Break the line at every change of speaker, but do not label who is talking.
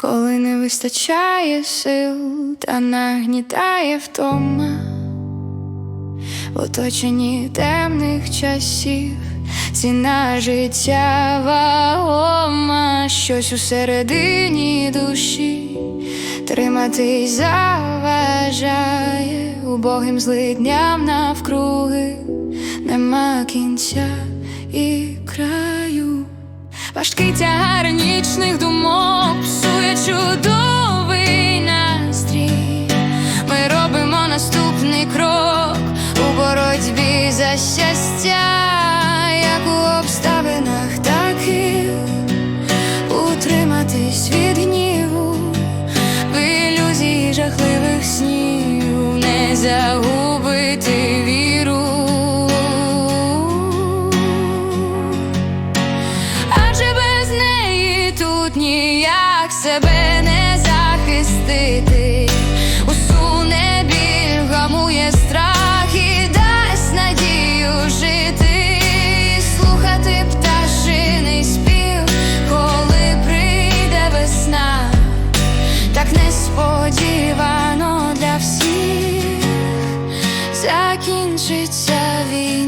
коли не вистачає сил та нагнітає втома. В оточенні темних часів, ціна життя вагома, щось у середині душі, триматись заважає. Убогим злидням навкруги, нема кінця і краю. Важкий тягар нічних думок чудовий настрій. Ми робимо наступний крок у боротьбі за щастя, як у обставинах таких утриматись від гніву, ніяк себе не захистити, усуне біль, гамує страх і дасть надію жити, слухати пташиний спів, коли прийде весна, так несподівано для всіх. Закінчиться війна.